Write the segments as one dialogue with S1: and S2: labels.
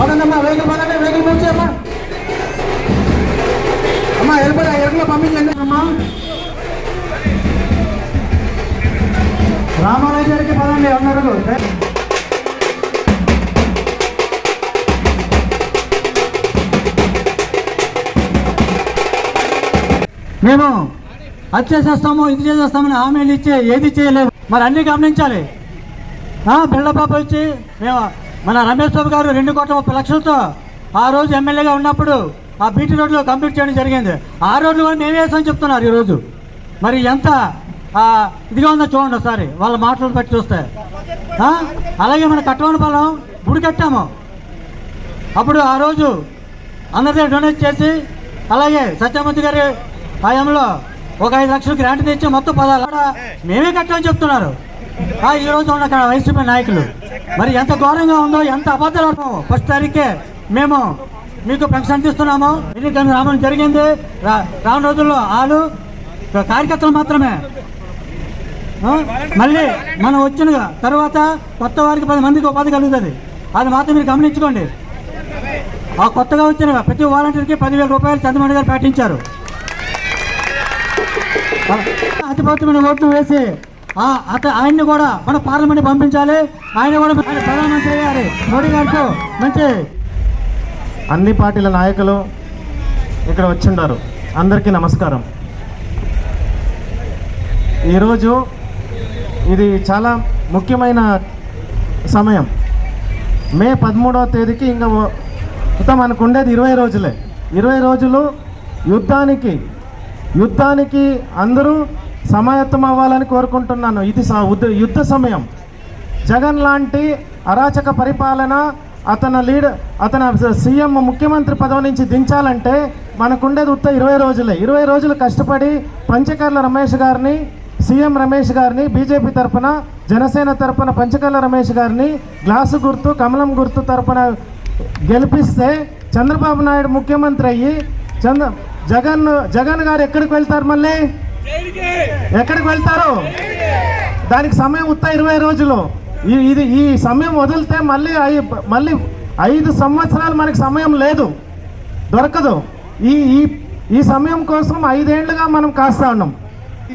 S1: అవునందమ్మా vehicle పదండి vehicle move చేయమ్మా. అమ్మా ఎరుపు ఎరుపులో పంపించండి అమ్మా. రామాలయ పదండి అందరూ మేము అది చేసేస్తాము ఇది చేసేస్తామని హామీలు ఇచ్చే ఏది చేయలేము మరి అన్నీ గమనించాలి. బిళ్ళ పాప వచ్చి మేము మన రమేష్ బాబు గారు రెండు కోట్ల ముప్పై లక్షలతో ఆ రోజు ఎమ్మెల్యేగా ఉన్నప్పుడు ఆ బీటీ రోడ్లు కంప్లీట్ చేయడం జరిగింది. ఆ రోడ్లు కూడా మేమే వేసామని చెప్తున్నారు ఈరోజు. మరి ఎంత? ఇదిగా ఉందో చూడండి ఒకసారి వాళ్ళ మాటలు బట్టి చూస్తే. అలాగే మన కట్టవనపాలెం గుడి కట్టాము. అప్పుడు ఆ రోజు అందరి డొనేట్ చేసి అలాగే సత్యమూర్తి గారి హయాంలో ఒక ఐదు లక్షలు గ్రాంట్ తెచ్చి మొత్తం పదాలు మేమే కట్టామని చెప్తున్నారు. ఈరోజు ఈ రోజు ఉన్న వైసీపీ నాయకులు. మరి ఎంత ఘోరంగా ఉందో ఎంత అబద్ధాలు ఆడుతున్నామో ఫస్ట్ తారీఖే మేము మీకు పెన్షన్ అందిస్తున్నాము. ఎన్నికలు రావడం జరిగింది. రా- రోజుల్లో ఆలు కార్యకర్తలు మాత్రమే. మళ్ళీ మనం వచ్చిన తర్వాత కొత్త వారికి పది మందికి ఉపాధి కలుగుతుంది. అది మాత్రం మీరు గమనించుకోండి. ఆ కొత్తగా వచ్చిన ప్రతి వాలంటీర్కి పదివేల రూపాయలు చంద్రబాబు గారు పాటించారు. అతిపత్రమైన ఓట్లు వేసి అత ఆయన్ని కూడా మన పార్లమెంట్ పంపించాలి. ఆయన కూడా మన ప్రధానమంత్రి గారి మోడీ గారితో మంచి.
S2: అన్ని పార్టీల నాయకులు ఇక్కడ వచ్చిండారు. అందరికీ నమస్కారం. ఈరోజు ఇది చాలా ముఖ్యమైన సమయం. మే పదమూడవ తేదీకి ఇంకా మొత్తం ఇంకా మనకు ఉండేది ఇరవై రోజులే. ఇరవై రోజులు యుద్ధానికి యుద్ధానికి అందరూ సమాయత్తం అవ్వాలని కోరుకుంటున్నాను. ఇది స- యుద్ధ సమయం. జగన్ లాంటి అరాచక పరిపాలన అతను లీడ్ అతను సీఎం ముఖ్యమంత్రి పదవి నుంచి దించాలంటే మనకుండేది ఉత్త ఇరవై రోజులే. ఇరవై రోజులు కష్టపడి పంచకర్ల రమేష్ గారిని సీఎం రమేష్ గారిని బీజేపీ తరపున జనసేన తరఫున పంచకర్ల రమేష్ గారిని గ్లాసు గుర్తు కమలం గుర్తు తరపున గెలిపిస్తే చంద్రబాబు నాయుడు ముఖ్యమంత్రి అయ్యి చంద్ర జగన్ జగన్ గారు ఎక్కడికి వెళ్తారు మళ్ళీ? ఎక్కడికి వెళ్తారు? దానికి సమయం ఉత్త ఇరవై రోజులు. ఈ- ఇది ఈ సమయం వదిలితే మళ్ళీ ఐ- మళ్ళీ ఐదు సంవత్సరాలు మనకి సమయం లేదు. దొరకదు. ఈ ఈ ఈ సమయం కోసం ఐదేళ్ళుగా మనం కాస్తా ఉన్నాం.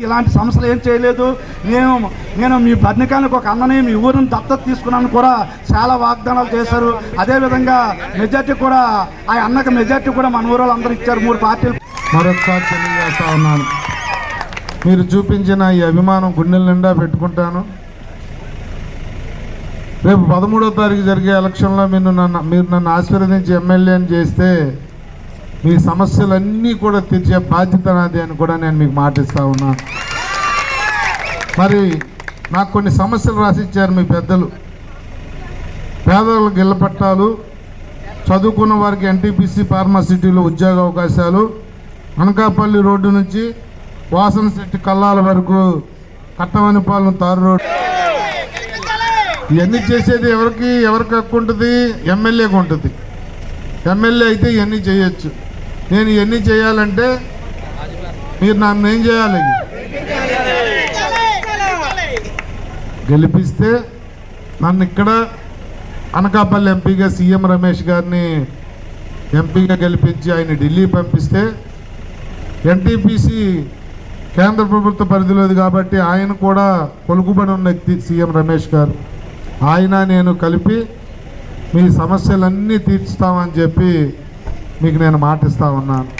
S3: ఇలాంటి సమస్యలు ఏం చేయలేదు. నేను నేను మీ బద్నికానికి ఒక అన్నని మీ ఊరిని దత్తత తీసుకున్నాను కూడా చాలా వాగ్దానాలు చేశారు. అదేవిధంగా మెజార్టీ కూడా ఆ అన్నకి మెజార్టీ కూడా మన ఊరు అందరూ ఇచ్చారు. మూడు పార్టీలు
S4: మరొకసారి తెలియజేస్తా ఉన్నాను. మీరు చూపించిన ఈ అభిమానం గుండెల నిండా పెట్టుకుంటాను. రేపు పదమూడో తారీఖు జరిగే ఎలక్షన్లో మీరు నన్ను మీరు నన్ను ఆశీర్వదించి ఎమ్మెల్యేని చేస్తే మీ సమస్యలన్నీ కూడా తీర్చే బాధ్యత నాది అని కూడా నేను మీకు మాటిస్తా ఉన్నాను మరి నాకు కొన్ని సమస్యలు రాసిచ్చారు మీ పెద్దలు. పేదలకు ఇళ్ళ పట్టాలు చదువుకున్న వారికి ఎన్టీపీసీ ఫార్మాసిటీలో ఉద్యోగ అవకాశాలు అనకాపల్లి రోడ్డు నుంచి వాసన శెట్టి కల్లాల వరకు కట్టమనిపాలెం తారు రోడ్డు ఇవన్నీ చేసేది ఎవరికి ఎవరికి హక్కు ఉంటుంది? ఎమ్మెల్యేకి ఉంటుంది. ఎమ్మెల్యే అయితే ఇవన్నీ చేయొచ్చు. నేను ఇవన్నీ చేయాలంటే మీరు నన్ను ఏం చేయాలి? గెలిపిస్తే నన్ను ఇక్కడ అనకాపల్లి ఎంపీగా సీఎం రమేష్ గారిని ఎంపీగా గెలిపించి ఆయన ఢిల్లీ పంపిస్తే ఎన్టీపీసీ కేంద్ర ప్రభుత్వ పరిధిలోది కాబట్టి ఆయన కూడా కొలుకుబడి ఉన్న వ్యక్తి సీఎం రమేష్ గారు. ఆయన నేను కలిపి మీ సమస్యలన్నీ తీర్చుతామని చెప్పి మీకు నేను మాటిస్తా ఉన్నాను.